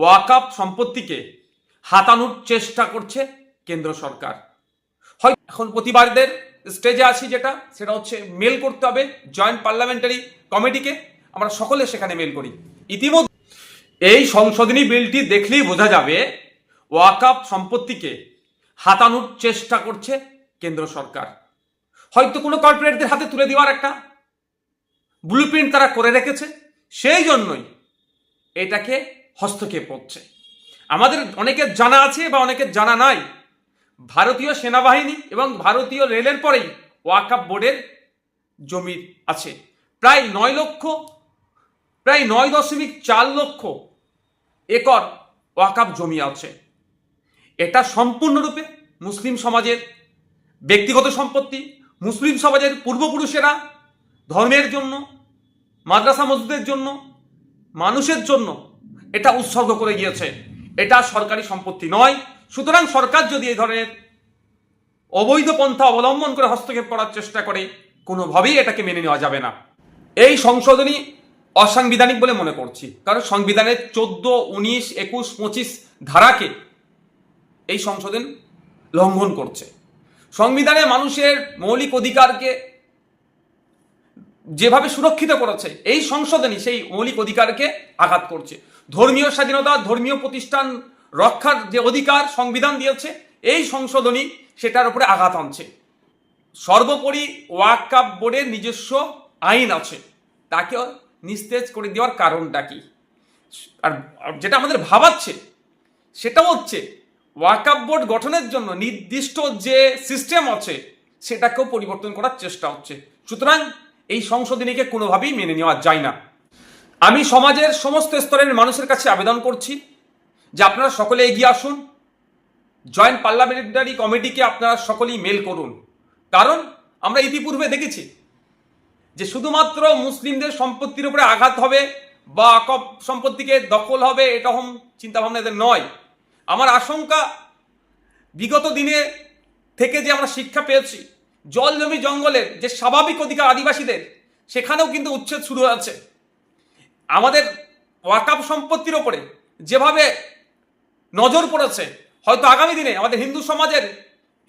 ওয়াকাপ সম্পত্তিকে হাতানোর চেষ্টা করছে কেন্দ্র সরকার। হয় এখন প্রতিবারদের স্টেজে আছি যেটা, সেটা হচ্ছে মেল করতে হবে জয়েন্ট পার্লামেন্টারি কমিটিকে আমরা সকলে সেখানে মেল করি। ইতিমধ্যে এই সংশোধনী বিলটি দেখলেই বোঝা যাবে ওয়াকাপ সম্পত্তিকে হাতানোর চেষ্টা করছে কেন্দ্র সরকার। হয়তো কোনো কর্পোরেটদের হাতে তুলে দেওয়ার একটা ব্লু তারা করে রেখেছে, সেই জন্যই এটাকে হস্তক্ষেপ করছে আমাদের অনেকের জানা আছে বা অনেকের জানা নাই, ভারতীয় সেনাবাহিনী এবং ভারতীয় রেলের পরেই ওয়াকাপ বোর্ডের জমি আছে। প্রায় নয় লক্ষ, প্রায় নয় দশমিক চার লক্ষ একর ওয়াকাপ জমি আছে। এটা সম্পূর্ণরূপে মুসলিম সমাজের ব্যক্তিগত সম্পত্তি, মুসলিম সমাজের পূর্বপুরুষেরা ধর্মের জন্য, মাদ্রাসা মসজিদের জন্য, মানুষের জন্য এটা উৎসর্গ করে গিয়েছে। এটা সরকারি সম্পত্তি নয়। সুতরাং সরকার যদি এই ধরনের অবৈধ পন্থা অবলম্বন করে হস্তক্ষেপ করার চেষ্টা করে, কোনোভাবেই এটাকে মেনে নেওয়া যাবে না। এই সংশোধনী অসাংবিধানিক বলে মনে করছি। কারণ সংবিধানের চোদ্দ, উনিশ, একুশ, পঁচিশ ধারাকে এই সংশোধন লঙ্ঘন করছে। সংবিধানে মানুষের মৌলিক অধিকারকে যেভাবে সুরক্ষিত করেছে, এই সংশোধনী সেই মৌলিক অধিকারকে আঘাত করছে। ধর্মীয় স্বাধীনতা, ধর্মীয় প্রতিষ্ঠান রক্ষার যে অধিকার, সংবিধান দিয়েছে, এই সংশোধনী সেটার উপরে আঘাত আনছে। সর্বোপরি ওয়াকাপ বোর্ডের নিজস্ব আইন আছে। তাকে নিস্তেজ করে দেওয়ার কারণটা কি? আর যেটা আমাদের ভাবাচ্ছে, সেটা হচ্ছে ওয়াকাপ বোর্ড গঠনের জন্য নির্দিষ্ট যে সিস্টেম আছে, সেটাকেও পরিবর্তন করার চেষ্টা হচ্ছে। সুতরাং এই সংশোধনীকে কোনোভাবেই মেনে নেওয়া যায় না। আমি সমাজের সমস্ত স্তরের মানুষের কাছে আবেদন করছি যে আপনারা সকলে এগিয়ে আসুন। জয়েন্ট পার্লামেন্টারি কমিটিকে আপনারা সকলেই মেল করুন। কারণ আমরা ইতিপূর্বে দেখেছি যে শুধুমাত্র মুসলিমদের সম্পত্তির উপরে আঘাত হবে বা আকব সম্পত্তিকে দখল হবে, এটা হম চিন্তাভাবনা এদের নয়। আমার আশঙ্কা, বিগত দিনে থেকে যে আমরা শিক্ষা পেয়েছি জল জমি জঙ্গলের যে স্বাভাবিক অধিকার আদিবাসীদের, সেখানেও কিন্তু উচ্ছেদ শুরু হয়েছে। আমাদের ওয়াকাপ সম্পত্তির ওপরে যেভাবে নজর পড়েছে, হয়তো আগামী দিনে আমাদের হিন্দু সমাজের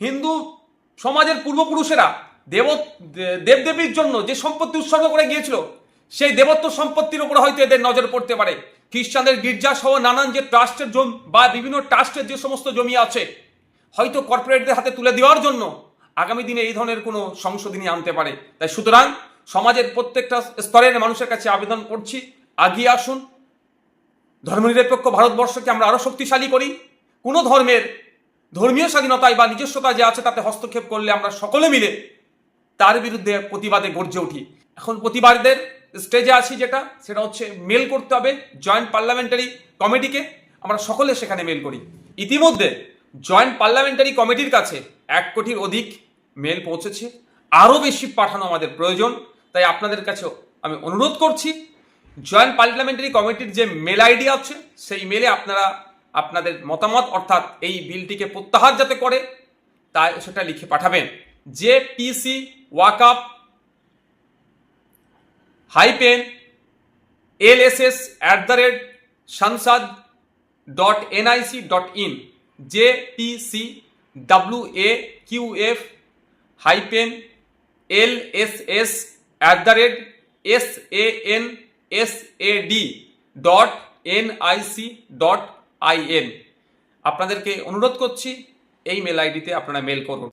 হিন্দু সমাজের পূর্বপুরুষেরা দেব দেবদেবীর জন্য যে সম্পত্তি উৎসর্গ করে গিয়েছিল, সেই দেবত্ব সম্পত্তির উপরে হয়তো এদের নজর পড়তে পারে। খ্রিস্টানদের গির্জা সহ নানান যে ট্রাস্টের জমি, বা বিভিন্ন ট্রাস্টের যে সমস্ত জমি আছে, হয়তো কর্পোরেটদের হাতে তুলে দেওয়ার জন্য আগামী দিনে এই ধরনের কোনো সংশোধনী আনতে পারে। তাই সুতরাং সমাজের প্রত্যেকটা স্তরের মানুষের কাছে আবেদন করছি আগিয়ে আসুন। ধর্মনিরপেক্ষ ভারতবর্ষকে আমরা আরও শক্তিশালী করি। কোনো ধর্মের ধর্মীয় স্বাধীনতায় বা নিজস্বতা যে আছে তাতে হস্তক্ষেপ করলে আমরা সকলে মিলে তার বিরুদ্ধে প্রতিবাদে গর্জে উঠি। এখন প্রতিবারদের স্টেজে আছি যেটা, সেটা হচ্ছে মেল করতে হবে জয়েন্ট পার্লামেন্টারি কমিটিকে আমরা সকলে সেখানে মেল করি। ইতিমধ্যে জয়েন্ট পার্লামেন্টারি কমিটির কাছে এক কোটির অধিক মেল পৌঁছেছে। আরও বেশি পাঠানো আমাদের প্রয়োজন। তাই আপনাদের কাছেও আমি অনুরোধ করছি জয়েন্ট পার্লামেন্টারি কমিটির যে মেল আইডি আছে, সেই মেলে আপনারা আপনাদের মতামত, অর্থাৎ এই বিলটিকে প্রত্যাহার যাতে করে, তা সেটা লিখে পাঠাবেন। যে PC walkup hyphen L S S at the rate Sansad dot NIC dot in J P C W A Q F hyphen L S S at the rate S A N S A D dot N I C dot I N আপনাদেরকে অনুরোধ করছি, এই mail আইডিতে আপনারা mail করুন।